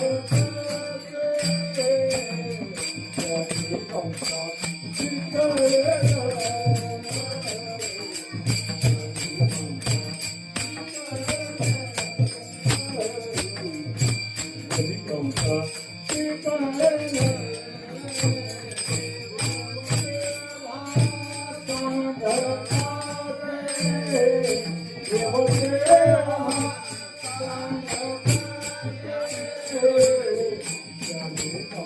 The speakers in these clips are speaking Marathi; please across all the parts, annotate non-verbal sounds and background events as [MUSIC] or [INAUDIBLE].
देव तेव्हा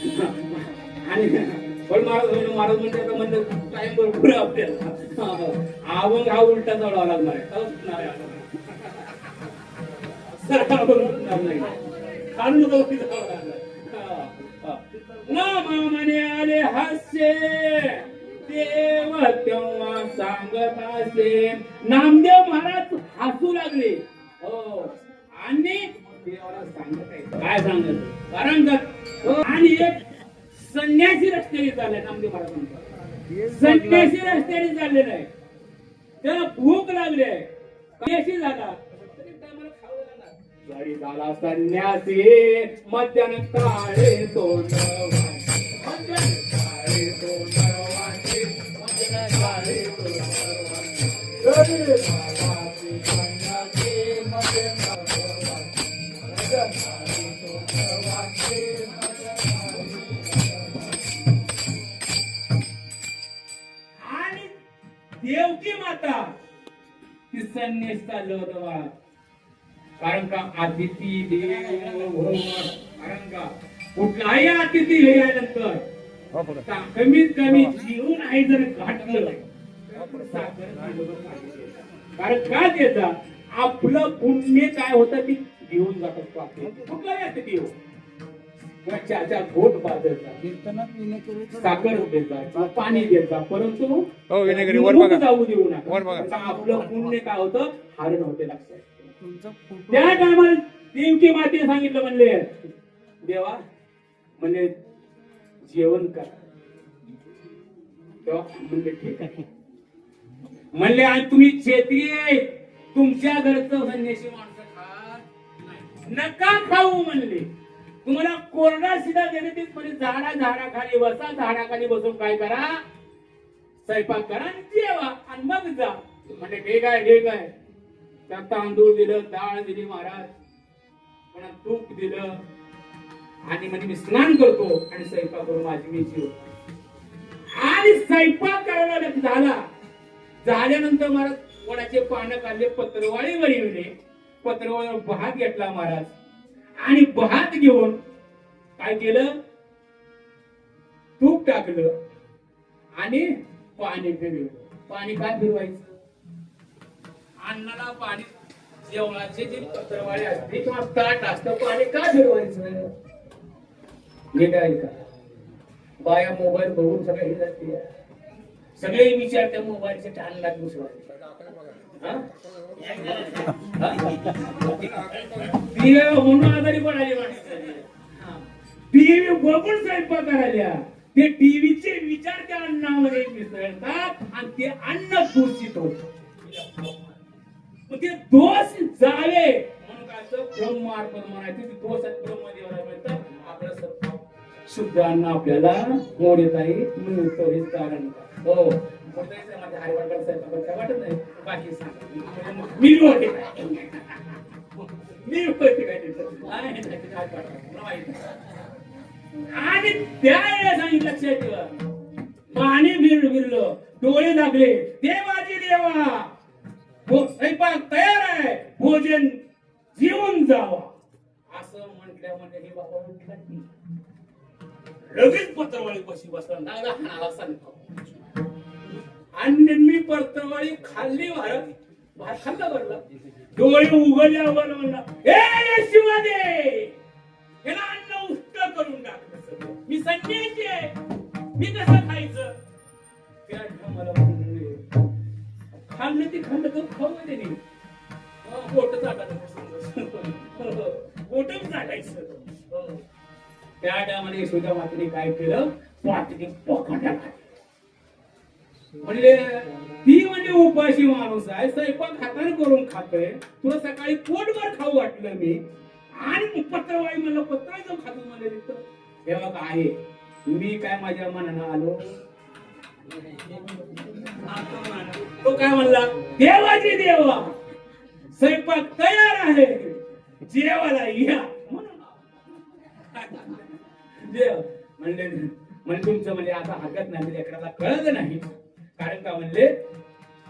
आणि पण महाराज म्हणजे महाराज म्हणजे आता म्हणजे टाइम भरपूर आपल्याला. आवंग हा उलटा चढावा लागणार आहे. तवा आले हास्य. देव तेव्हा सांगत असे. नामदेव महाराज हसू लागले. हो. आणि देवाला सांगत आहे काय सांगत कारण का आणि एक संन्यासी रस्त्याने चाललाय नामदेव महाराज म्हणतात संन्यासी रस्त्याने चाललेला आहे. त्याला भूक लागली आहे. संन्यासी झाला. तरी झाला संन्यासी मध्यान काळे तोंड मध्यान काळे तोंड देवकी माता? ती कारण का अतिथी देव कारण का कुठलाही अतिथी गेल्यानंतर हो कमीत कमी जीवन आहे जर पाहिजे. कारण का त्याचा आपलं पुण्य काय होतं ते घेऊन जात असतो आपलं. कुठलाही अतिथी हो. चहाचा घोट बाजायचा साखर किंवा पाणी द्यायचा परंतु हो जाऊ देऊ नका. आपलं पुण्य काय होतं? हारण होते लक्षात. तुमचा फोटो त्या टायमाला देवकी माते सांगितलं म्हणले देवा म्हणजे जेवण कर. तेव्हा म्हणले ठीक आहे. म्हणले आणि तुम्ही क्षेत्रीय तुमच्या घरचं संन्यासी माणसं नाही. नका खाऊ म्हणले. तुम्हाला कोरडा सिधा देणे तेच म्हणजे झाडा झाडाखाली बसा झाडाखाली बसून काय करा? स्वयंपाक करा आणि जेवा आणि मग जा. म्हणजे ठीक आहे ठीक आहे त्यात तांदूळ दिलं डाळ दिली महाराज. पण तूप दिलं. आणि म्हणजे मी स्नान करतो आणि स्वयंपाक करून माझी मी जीव. आणि स्वयंपाक करायला झाला. झाल्यानंतर महाराज कोणाचे पानं काढले पत्रवाळीवर वळवले पत्रवाळीवर भाग घेतला महाराज. आणि भात घेऊन काय केलं? तूप टाकलं आणि पाणी फिरवलं पाणी काय फिरवायचं अन्नाला पाणी. जेवणाचे जे पत्रवाळे असते किंवा ताट असतं पाणी का फिरवायचं नीट आहे का बाया मोबाईल बघून सगळं हे जाते सगळे विचार त्या मोबाईलचे टाण लागू टीव्ही म्हणून आजारी पडाली माणसं. टीव्ही बघून स्वयंपाक करायला. ते टीव्हीचे विचार त्या अन्नामध्ये मिसळतात आणि ते अन्न दूषित होत. ते दोष जावे. म्हणून काय ब्रह्मार्पण म्हणायचं ते दोष आहेत ब्रह्मदेवाला मिळतात. आपलं शुद्ध अन्न आपल्याला मोडेताही मिळतं हे कारण. हो. साहेब काय वाटत नाही बाकी सांग मी होते मी होते काय आणि त्या वेळेला सांगितलं लक्षात ठेवा पाणी फिर फिरलं डोळे लागले. देवाजी देवा हो, स्वयंपाक तयार आहे. भोजन जेवून जावा. असं म्हटल्या म्हणजे हे बाबा लगेच पत्रवाळी कशी बसला. लागला हाणाला सांगतो. आणि मी पत्रवाळी खाल्ली भारत भात खाल्ला भरला डोळे आम्हाला म्हणला हे शिवादे याला अन्न उष्ट करून टाकलं मी संन्यासी आहे. मी कसं खायचं? त्या मला म्हणले, खाल्लं ते खाल्लं तर खाऊ दे नाही पोट चाटायचं बोट [LAUGHS] चाटायचं. त्या टायमाने यशोदा मात्रे काय केलं? पाटली पकडा म्हणजे ती म्हणजे उपाशी माणूस आहे. स्वयंपाक हाताने करून खातोय. तुला सकाळी पोटभर खाऊ वाटलं मी. आणि पत्रवाई म्हणलं पत्र जाऊन खातो मला तिथं. हे बघ आहे. मी काय माझ्या मनानं आलो? तो काय म्हणला? देवाची देवा स्वयंपाक तयार आहे. जेवाला या. देव [LAUGHS] म्हणले म्हणजे तुमचं म्हणजे आता हरकत नाही म्हणजे लेकराला कळत नाही. कारण का म्हणले?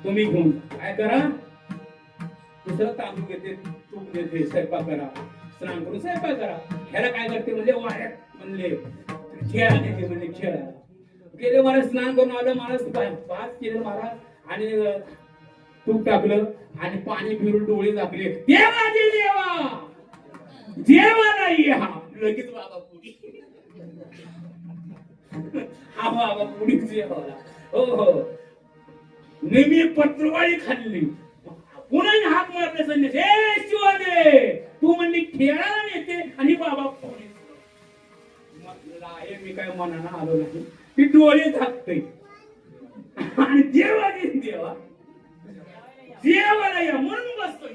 तुम्ही घेऊन काय करा? दुसरं तांदूळ घेते तूप देते स्वयंपाक करा. स्नान करून स्वयंपाक करा. ह्याला काय करते म्हणजे वाड्यात म्हणले. खेळा देते म्हणजे खेळा. गेले महाराज स्नान करून आलं. महाराज पाच केलं महाराज. आणि तूप टाकलं आणि पाणी फिरून डोळे झाकले. देवा दे देवा! देवा नाही हा. लगेच बाबा पुढे. [LAUGHS] हा बाबा पुढी जेवाला हो हो. नेहमी पत्रवाळी खाल्ली. पुन्हा हात मारले संन्यास हे शिवादे तू म्हणली खेळायला नेते आणि बाबा पुढे. मी काय मनानं आलो नाही. ती डोळे झाकते. आणि देवा दे देवा. देवाला या म्हणून बसतो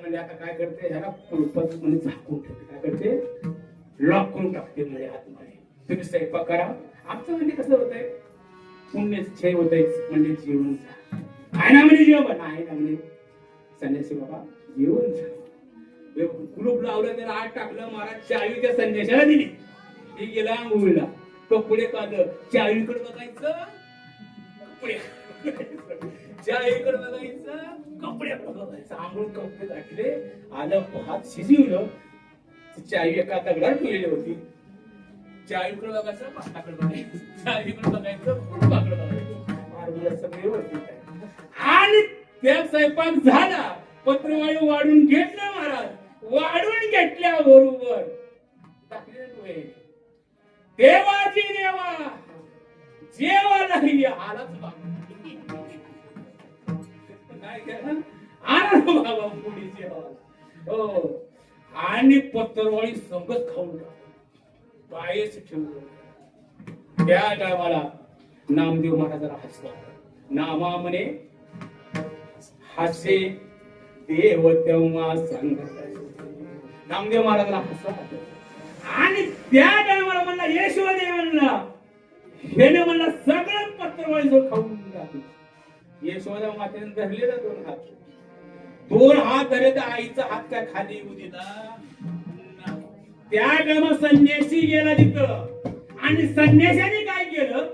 म्हणजे आता काय करते? ह्याला कुलपत म्हणजे झाकून ठेवते. काय करते? लॉक करून टाकते म्हणजे आतमध्ये. तुम्ही स्वयंपाक करा. आमचं म्हणजे कसं होतंय? पुण्य क्षय होतंय म्हणजे जीवन आहे ना म्हणजे जेवण आहे ना म्हणजे. संन्यासी बाबा जेवण कुलूप लावलं त्याला आत टाकलं महाराज चावीच्या संन्याशाला दिली. हे गेला आंघोळीला पुढे काढलं. चावीकडे बघायचं कपडे. चावीकडे बघायचं कपडे बघायचं. आंघोळ कपडे घातले. आलं हात शिजवलं. ती चावी एका दगडात ठेवलेली होती. चाळीकडे बघायचं भाताकडे बघायचं. चाळीकडे बघायचं फुटपाकडे बघायचं. मार्गाला व्यवस्थित आणि त्या स्वयंपाक झाला. पत्रवाळी वाढून घेतलं महाराज. वाढून घेतल्या बरोबर टाकले डोळे. देवाची देवा जेवा नाही आलाच बाबा काय केलं आला बाबा पुढे जेवा हो. आणि पत्रवाळी संगत खाऊन टाकतो पायच ठेवलो त्या टायमाला नामदेव महाराजाला हसला. नामा म्हणे हसे देव तेव्हा सांगत नामदेव महाराजाला हसला आणि त्या टायमाला म्हणला यशोदेव म्हणला हेने म्हणला सगळं पत्रवाळी जो खाऊन टाकलं. यशोदा मातेने धरले ना दोन हात. दोन हात धरले तर आईचा हात काय खाली येऊ दिला त्या गम संन्यासी गेला तिथं. आणि संन्याशाने काय केलं?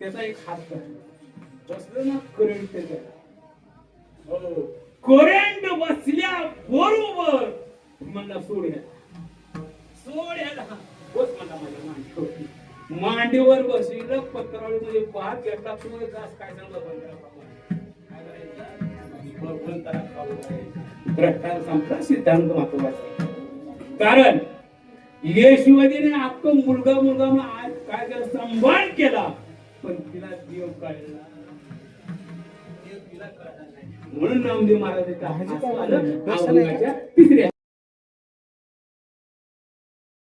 त्याचा एक हात धरला बसलं ना करंट त्याच्याला करंट बसल्या बरोबर म्हणला सोड ह्याला. बस म्हणला माझ्या मांडीवर. मांडीवर बसलेलं पत्रावळी मध्ये म्हणजे पाहत घेतला तो एक घास काय सांगला बंद करा संपला सिद्धांत महत्त्वाचा कारण येशुवदीने अख्खा मुलगा मुलगा म्हणून आज काय केलं सांभाळ केला पण तिला देव नाही. म्हणून नामदेव महाराज ह्याची काय? आलं बसलं आहे का? अभंगाच्या तिसऱ्या